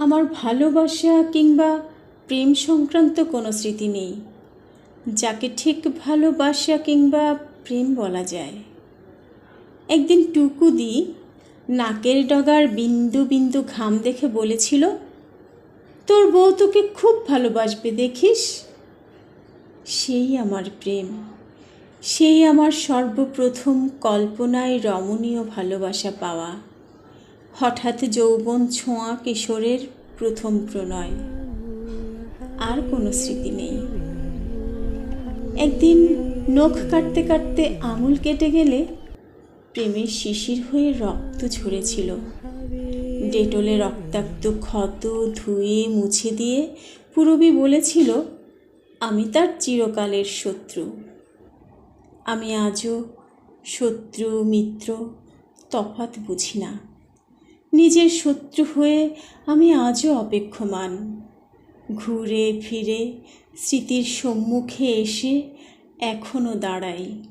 আমার ভালোবাসা কিংবা প্রেম সংক্রান্ত কোনো স্মৃতি নেই। যাকে ঠিক ভালোবাসা কিংবা প্রেম বলা যায়। একদিন টুকু দি নাকের ডগার বিন্দু বিন্দু ঘাম দেখে বলেছিল, তোর বউ তোকে খুব ভালোবাসবে, দেখিস? সেই আমার প্রেম। সেই আমার সর্বপ্রথম কল্পনায় রমণীয় ভালোবাসা পাওয়া। হঠাৎ যৌবন ছোঁয়া কিশোরের প্রথম প্রণয়। আর কোনো স্মৃতি নেই। একদিন নখ কাটতে কাটতে আঙুল কেটে গেলে প্রেমের শিশির হয়ে রক্ত ঝরেছিল। ডেটলে রক্তাক্ত ক্ষত ধুয়ে মুছে দিয়ে পুরবী বলেছিল, আমি তার চিরকালের শত্রু। আমি আজও শত্রু, মিত্র, তফাৎ বুঝি না। নিজের শত্রু হয়ে আমি আজও অপেক্ষমান। ঘুরে ফিরে স্মৃতির সম্মুখে এসে এখনও দাঁড়াই।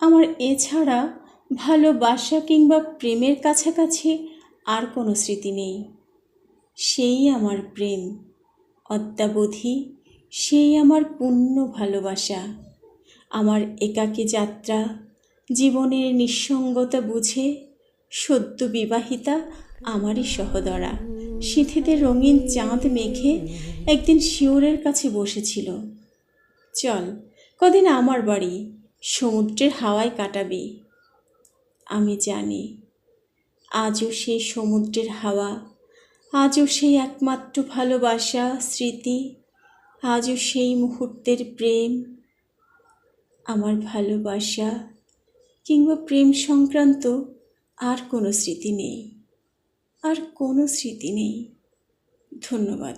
আমার এছাড়া ভালোবাসা কিংবা প্রেমের কাছাকাছি আর কোনো স্মৃতি নেই। সেই আমার প্রেম, অদ্যাবধি সেই আমার পূর্ণ ভালোবাসা। আমার একাকী যাত্রা, জীবনের নিঃসঙ্গতা বুঝে সদ্য বিবাহিতা আমারই সহদরা। সিঁথিতে রঙিন চাঁদ মেখে একদিন শিওরের কাছে বসেছিল। চল, কদিন আমার বাড়ি, সমুদ্রের হাওয়ায় কাটাবি। আমি জানি, আজও সেই সমুদ্রের হাওয়া, আজও সেই একমাত্র ভালোবাসা, স্মৃতি, আজও সেই মুহূর্তের প্রেম। আমার ভালোবাসা কিংবা প্রেম সংক্রান্ত আর কোনো স্মৃতি নেই। আর কোনো স্মৃতি নেই। ধন্যবাদ।